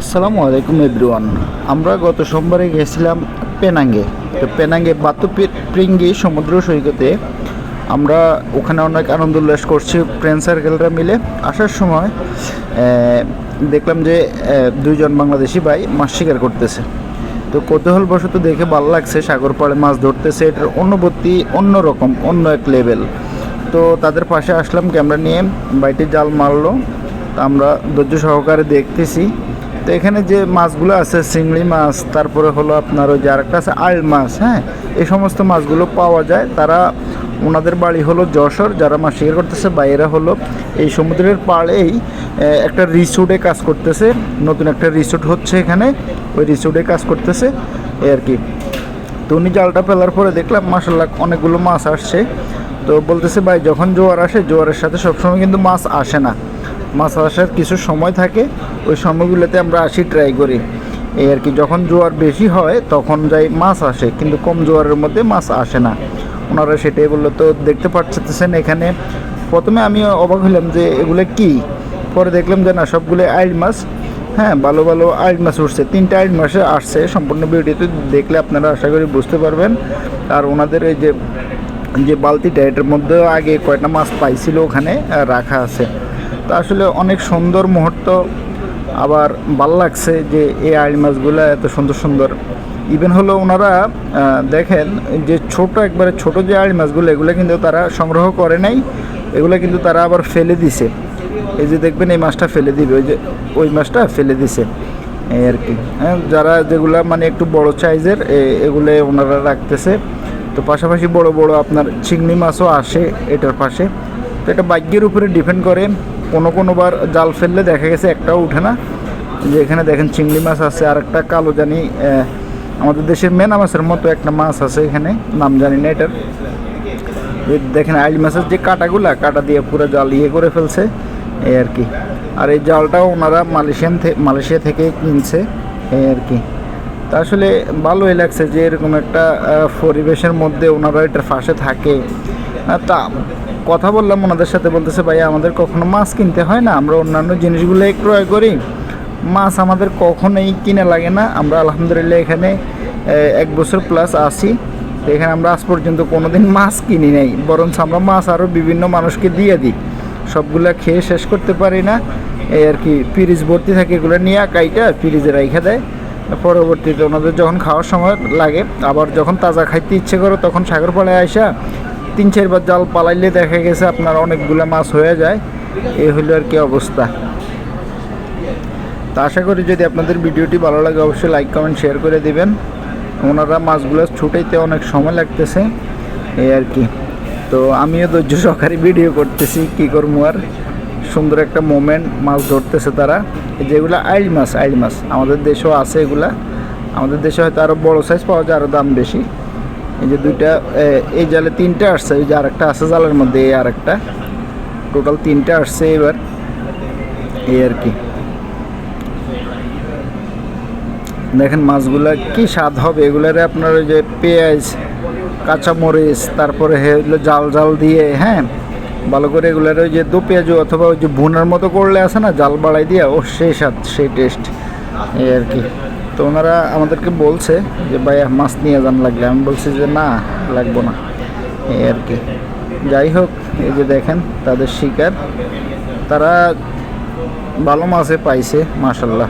আসসালামু আলাইকুম এভরিওয়ান। আমরা গত সোমবারে গেছিলাম পেনাঙ্গে। তো পেনাঙ্গে বাতু প্রিঙ্গি সমুদ্র সৈকতে। আমরা ওখানে অনেক আনন্দ উল্লাস করছি ফ্রেন্ড সার্কেলরা মিলে। আসার সময় দেখলাম যে দুইজন বাংলাদেশি ভাই মাছ শিকার করতেছে। তো কৌতূহলবশত দেখে ভালো লাগছে, সাগর পাড়ে মাছ ধরতেছে, এটার অনুভূতি অন্যরকম, অন্য এক লেভেল তো তাদের পাশে আসলাম ক্যামেরা নিয়ে। বাইটি জাল মারলো। আমরা ধৈর্য সহকারে দেখতেছি। তো এখানে যে মাছগুলো আছে, চিংড়ি মাছ, তারপরে হলো আপনার ওই যে আরেকটা আছে আইল মাছ হ্যাঁ? এই সমস্ত মাছগুলো পাওয়া যায়। তারা ওনাদের বাড়ি হলো যশোর, যারা মাছ শিকার করতেছে বাইরে হলো এই সমুদ্রের পাড়েই একটা রিসোর্টে কাজ করতেছে। নতুন একটা রিসোর্ট হচ্ছে এখানে, ওই রিসোর্টে কাজ করতেছে, এই আর কি। তো উনি জালটা ফেলার পরে দেখলাম মাসাল্লাহ অনেকগুলো মাছ আসছে। তো বলতেছে, ভাই, যখন জোয়ার আসে, জোয়ারের সাথে সবসময় কিন্তু মাছ আসে না। মাছ আসার কিছু সময় থাকে, ওই সময়গুলোতে আমরা আসি ট্রাই করি। এই আর কি, যখন জোয়ার বেশি হয়, তখন যাই মাছ আসে, কিন্তু কম জোয়ারের মধ্যে মাছ আসে না। ওনারা সেটাই বলল, তো দেখতে পাচ্ছেন এখানে? প্রথমে আমি অবাক হলাম যে, এগুলো কি? পরে দেখলাম যে, না, সবগুলো আইল মাছ। হ্যাঁ ভালো ভালো আইল মাছ উঠছে। তিনটা আইল মাসে আসছে, সম্পূর্ণ ভিডিওতে দেখলে আপনারা আশা করি বুঝতে পারবেন। আর ওনাদের এই যে যে বালতিটা, এটার মধ্যে আগে কয়টা মাছ পাইছিল ওখানে, রাখা আছে। তো আসলে অনেক সুন্দর মুহূর্ত। আবার ভালো লাগছে যে এই আইল মাছগুলো এত সুন্দর সুন্দর। ইভেন হলো ওনারা দেখেন যে ছোট একবারে ছোট যে আইল মাছগুলো এগুলো কিন্তু তারা সংগ্রহ করে নাই। এগুলো কিন্তু তারা আবার ফেলে দিছে। এই যে দেখবেন এই মাছটা ফেলে দিবে ওই যে ওই মাছটা ফেলে দিছে। এই আর কি। হ্যাঁ, যারা যেগুলা মানে একটু বড় সাইজের এগুলো ওনারা রাখতেছে। তো পাশাপাশি বড় বড় আপনার চিংড়ি মাছও আসে এটার পাশে। তো এটা ভাগ্যের উপরে ডিপেন্ড করে। কোনো কোনোবার জাল ফেললে দেখা গেছে একটাও উঠে না। যে এখানে দেখেন চিংড়ি মাছ আছে আর একটা কালো জানি আমাদের দেশের মেনা মাছের মতো একটা মাছ আছে এখানে, নাম জানি না এটার। দেখেন আইল মাছের যে কাটাগুলা, কাটা দিয়ে পুরো জাল ইয়ে করে ফেলছে, এই আর কি। আর এই জালটাও ওনারা মালয়েশিয়ান মালয়েশিয়া থেকে কিনছে, এই আর কি। তা আসলে ভালোই লাগছে যে এরকম একটা পরিবেশের মধ্যে ওনারা এটার পাশে থাকে। তা কথা বললাম, ওনাদের সাথে বলতেছে ভাই আমাদের কখনো মাছ কিনতে হয় না, আমরা অন্যান্য জিনিসগুলোই ক্রয় করি। মাছ আমাদের কখনোই কিনে লাগে না। আমরা আলহামদুলিল্লাহ এখানে এক বছর প্লাস আসি এখানে আমরা আজ পর্যন্ত কোনো দিন মাছ কিনি নাই। বরঞ্চ আমরা মাছ আরও বিভিন্ন মানুষকে দিয়ে দিই। সবগুলা খেয়ে শেষ করতে পারি না। এই আর কি, ফ্রিজ ভর্তি থাকে, এগুলো নিয়ে কাইটা ফ্রিজে রাইখা দেয়। পরবর্তীতে ওনাদের যখন খাওয়ার সময় লাগে, আবার যখন তাজা খাইতে ইচ্ছে করে, তখন সাগর পাড়ায় আসা তিন চারবার জাল পালাইলে দেখা গেছে আপনার অনেকগুলো মাছ হয়ে যায়। এই হলো আর কি অবস্থা। তা আশা করি যদি আপনাদের ভিডিওটি ভালো লাগে, অবশ্যই লাইক কমেন্ট শেয়ার করে দিবেন। ওনারা মাছগুলো ছুটাইতে অনেক সময় লাগতেছে, এই আর কি। তো আমিও ধৈর্য সহকারে ভিডিও করতেছি, কী করব আর? সুন্দর একটা মোমেন্ট মাছ ধরতেছে তারা। যেগুলো আইল মাছ আইল মাছ। আমাদের দেশেও আছে এগুলা। আমাদের দেশে হয়তো আরও বড়ো সাইজ পাওয়া যায় আরও দাম বেশি। এই যে দুইটা এই জালে তিনটা আসছে, এই যে আরেকটা আছে জালের মধ্যে, এই আরেকটা। টোটাল তিনটা আসছে এবার, এই আর কি। দেখেন মাছগুলা কি স্বাদ হবে, এগুলারে আপনার ওই যে পেঁয়াজ কাঁচামরিচ তারপরে হলো জাল জাল দিয়ে হ্যাঁ? ভালো করে এগুলার ওই যে দু পেঁয়াজ অথবা ওই যে ভুনার মতো করলে আছে না, জাল বাড়াই দিয়ে ও সেই স্বাদ, সেই টেস্ট এই আর কি। তো ওনারা আমাদেরকে বলছে যে ভাই মাছ নিয়ে যান লাগলে। আমি বলছি যে, না, লাগবো না। এই আর কি। যাই হোক, এই যে দেখেন, তাদের শিকার। তারা ভালো মাছে পাইছে মাসাল্লাহ